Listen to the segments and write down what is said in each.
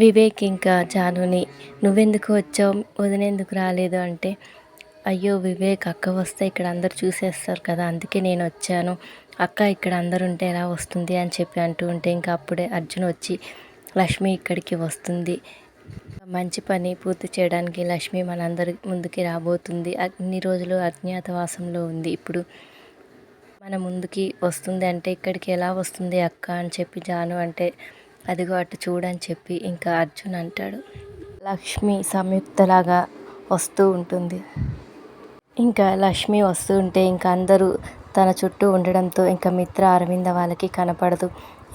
వివేక్ ఇంకా జానుని నువ్వెందుకు వచ్చావు వదినేందుకు రాలేదు అంటే అయ్యో వివేక్ అక్క వస్తే ఇక్కడ అందరు చూసేస్తారు కదా అందుకే నేను వచ్చాను అక్క ఇక్కడ అందరు ఉంటే ఎలా వస్తుంది అని చెప్పి అంటూ ఉంటే ఇంకా అప్పుడే అర్జున్ వచ్చి లక్ష్మి ఇక్కడికి వస్తుంది మంచి పని పూర్తి చేయడానికి లక్ష్మి మనందరి ముందుకి రాబోతుంది అన్ని రోజులు అజ్ఞాతవాసంలో ఉంది ఇప్పుడు మన ముందుకి వస్తుంది అంటే ఇక్కడికి ఎలా వస్తుంది అక్క అని చెప్పి జాను అంటే అదిగో అటు చూడని చెప్పి ఇంకా అర్జున్ అంటాడు లక్ష్మి సంయుక్తలాగా వస్తూ ఉంటుంది ఇంకా లక్ష్మి వస్తూ ఉంటే ఇంకా అందరూ తన చుట్టూ ఉండడంతో ఇంకా మిత్ర అరవింద వాళ్ళకి కనపడదు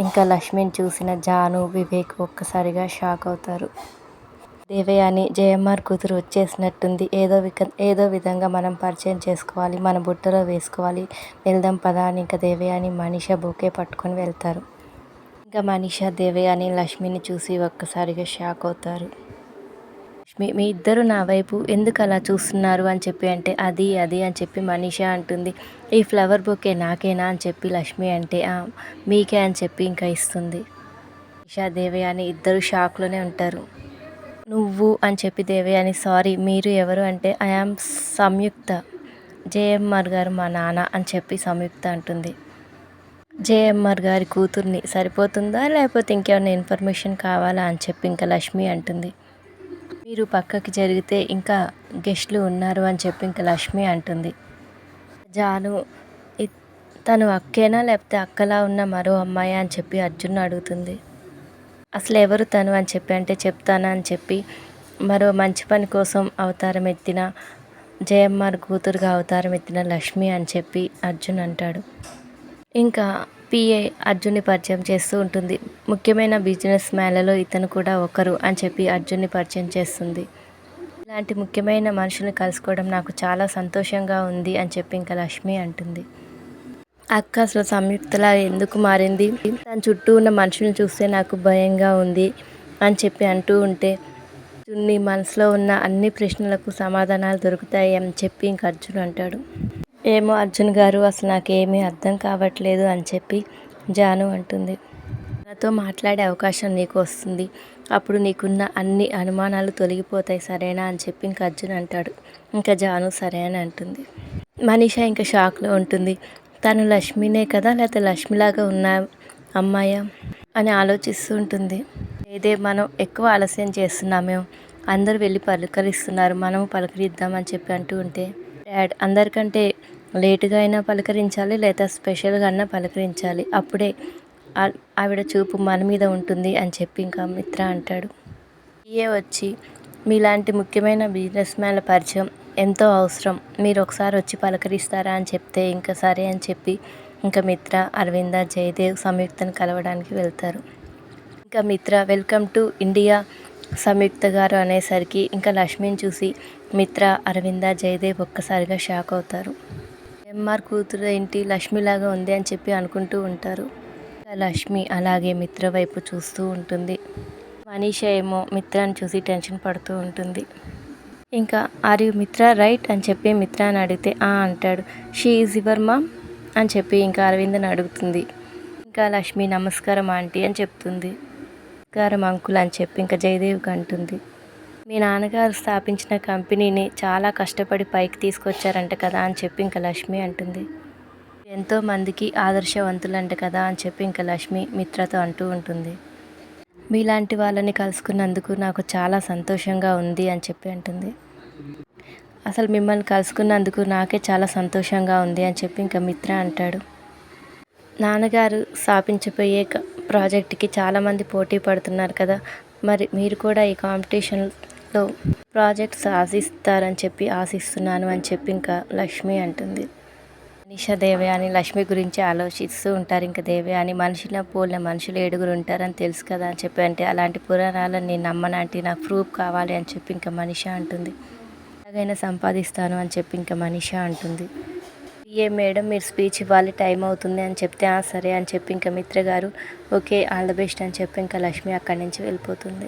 ఇంకా లక్ష్మిని చూసిన జాను వివేక్ ఒక్కసారిగా షాక్ అవుతారు దేవయాని జయమ్మార్ కూతురు వచ్చేసినట్టుంది ఏదో విక ఏదో విధంగా మనం పరిచయం చేసుకోవాలి మన బుట్టలో వేసుకోవాలి వెళ్దాం పదా అని ఇంకా దేవయాని మనిష బొకే పట్టుకొని వెళ్తారు ఇక మనీషా అని లక్ష్మిని చూసి ఒక్కసారిగా షాక్ అవుతారు లక్ష్మి మీ ఇద్దరు నా వైపు ఎందుకు అలా చూస్తున్నారు అని చెప్పి అంటే అది అది అని చెప్పి మనీషా అంటుంది ఈ ఫ్లవర్ బొకే నాకేనా అని చెప్పి లక్ష్మి అంటే మీకే అని చెప్పి ఇంకా ఇస్తుంది మనీషా దేవయాని ఇద్దరు షాక్లోనే ఉంటారు నువ్వు అని చెప్పి దేవయాని సారీ మీరు ఎవరు అంటే ఐ ఆమ్ సంయుక్త జేఎంఆర్ గారు మా నాన్న అని చెప్పి సంయుక్త అంటుంది జేఎంఆర్ గారి కూతుర్ని సరిపోతుందా లేకపోతే ఇంకేమైనా ఇన్ఫర్మేషన్ కావాలా అని చెప్పి ఇంకా లక్ష్మి అంటుంది మీరు పక్కకి జరిగితే ఇంకా గెస్ట్లు ఉన్నారు అని చెప్పి ఇంకా లక్ష్మి అంటుంది జాను తను అక్కేనా లేకపోతే అక్కలా ఉన్న మరో అమ్మాయి అని చెప్పి అర్జున్ అడుగుతుంది అసలు ఎవరు తను అని చెప్పి అంటే చెప్తానా అని చెప్పి మరో మంచి పని కోసం అవతారం ఎత్తిన జయమ్మార్ కూతురుగా అవతారం ఎత్తిన లక్ష్మి అని చెప్పి అర్జున్ అంటాడు ఇంకా పిఏ అర్జున్ని పరిచయం చేస్తూ ఉంటుంది ముఖ్యమైన బిజినెస్ మ్యాన్లలో ఇతను కూడా ఒకరు అని చెప్పి అర్జున్ని పరిచయం చేస్తుంది ఇలాంటి ముఖ్యమైన మనుషుల్ని కలుసుకోవడం నాకు చాలా సంతోషంగా ఉంది అని చెప్పి ఇంకా లక్ష్మి అంటుంది అక్క అసలు సంయుక్తలా ఎందుకు మారింది తన చుట్టూ ఉన్న మనుషుల్ని చూస్తే నాకు భయంగా ఉంది అని చెప్పి అంటూ ఉంటే అర్జున్ని మనసులో ఉన్న అన్ని ప్రశ్నలకు సమాధానాలు దొరుకుతాయి అని చెప్పి ఇంక అర్జున్ అంటాడు ఏమో అర్జున్ గారు అసలు నాకేమీ అర్థం కావట్లేదు అని చెప్పి జాను అంటుంది నాతో మాట్లాడే అవకాశం నీకు వస్తుంది అప్పుడు నీకున్న అన్ని అనుమానాలు తొలగిపోతాయి సరేనా అని చెప్పి ఇంక అర్జున్ అంటాడు ఇంకా జాను సరే అని అంటుంది మనీష ఇంకా షాక్లో ఉంటుంది తను లక్ష్మినే కదా లేకపోతే లక్ష్మిలాగా ఉన్న అమ్మాయ అని ఆలోచిస్తూ ఉంటుంది ఏదే మనం ఎక్కువ ఆలస్యం చేస్తున్నామే అందరూ వెళ్ళి పలకరిస్తున్నారు మనం పలకరిద్దామని చెప్పి అంటూ ఉంటే డాడ్ అందరికంటే లేటుగా అయినా పలకరించాలి లేదా స్పెషల్గా అయినా పలకరించాలి అప్పుడే ఆవిడ చూపు మన మీద ఉంటుంది అని చెప్పి ఇంకా మిత్ర అంటాడు ఇయే వచ్చి మీలాంటి ముఖ్యమైన బిజినెస్ మ్యాన్ల పరిచయం ఎంతో అవసరం మీరు ఒకసారి వచ్చి పలకరిస్తారా అని చెప్తే ఇంకా సరే అని చెప్పి ఇంకా మిత్ర అరవింద జయదేవ్ సంయుక్తను కలవడానికి వెళ్తారు ఇంకా Mitra welcome to India Samyuktha garu అనేసరికి ఇంకా లక్ష్మిని చూసి మిత్ర అరవింద జయదేవ్ ఒక్కసారిగా షాక్ అవుతారు ఎంఆర్ కూతురు ఏంటి లక్ష్మిలాగా ఉంది అని చెప్పి అనుకుంటూ ఉంటారు లక్ష్మి అలాగే మిత్ర వైపు చూస్తూ ఉంటుంది మనీష ఏమో మిత్రాన్ని చూసి టెన్షన్ పడుతూ ఉంటుంది ఇంకా ఆర్ యు మిత్ర రైట్ అని చెప్పి మిత్ర అని అడిగితే ఆ అంటాడు షీ ఈజ్ యువర్ మామ్ అని చెప్పి ఇంకా అరవిందని అడుగుతుంది ఇంకా లక్ష్మి నమస్కారం ఆంటీ అని చెప్తుంది నమస్కారం అంకుల్ అని చెప్పి ఇంకా జయదేవ్కి అంటుంది మీ నాన్నగారు స్థాపించిన కంపెనీని చాలా కష్టపడి పైకి తీసుకొచ్చారంట కదా అని చెప్పి ఇంకా లక్ష్మి అంటుంది ఎంతో మందికి ఆదర్శవంతులంట కదా అని చెప్పి ఇంకా లక్ష్మి మిత్రతో అంటూ ఉంటుంది మీలాంటి వాళ్ళని కలుసుకున్నందుకు నాకు చాలా సంతోషంగా ఉంది అని చెప్పి అంటుంది అసలు మిమ్మల్ని కలుసుకున్నందుకు నాకే చాలా సంతోషంగా ఉంది అని చెప్పి ఇంకా మిత్ర అంటాడు నాన్నగారు స్థాపించబోయే ప్రాజెక్ట్కి చాలామంది పోటీ పడుతున్నారు కదా మరి మీరు కూడా ఈ కాంపిటీషన్ లో ప్రాజెక్ట్ సాధిస్తారని చెప్పి ఆశిస్తున్నాను అని చెప్పి ఇంకా లక్ష్మి అంటుంది దేవే అని లక్ష్మి గురించి ఆలోచిస్తూ ఉంటారు ఇంకా అని మనిషిన పోలిన మనుషులు ఏడుగురు ఉంటారని తెలుసు కదా అని చెప్పి అంటే అలాంటి పురాణాలను నేను నమ్మనంటే నాకు ప్రూఫ్ కావాలి అని చెప్పి ఇంకా మనిష అంటుంది ఎలాగైనా సంపాదిస్తాను అని చెప్పి ఇంకా మనిష అంటుంది ఏ మేడం మీరు స్పీచ్ ఇవ్వాలి టైం అవుతుంది అని చెప్తే సరే అని చెప్పి ఇంకా మిత్ర గారు ఓకే ఆల్ ద బెస్ట్ అని చెప్పి ఇంకా లక్ష్మి అక్కడి నుంచి వెళ్ళిపోతుంది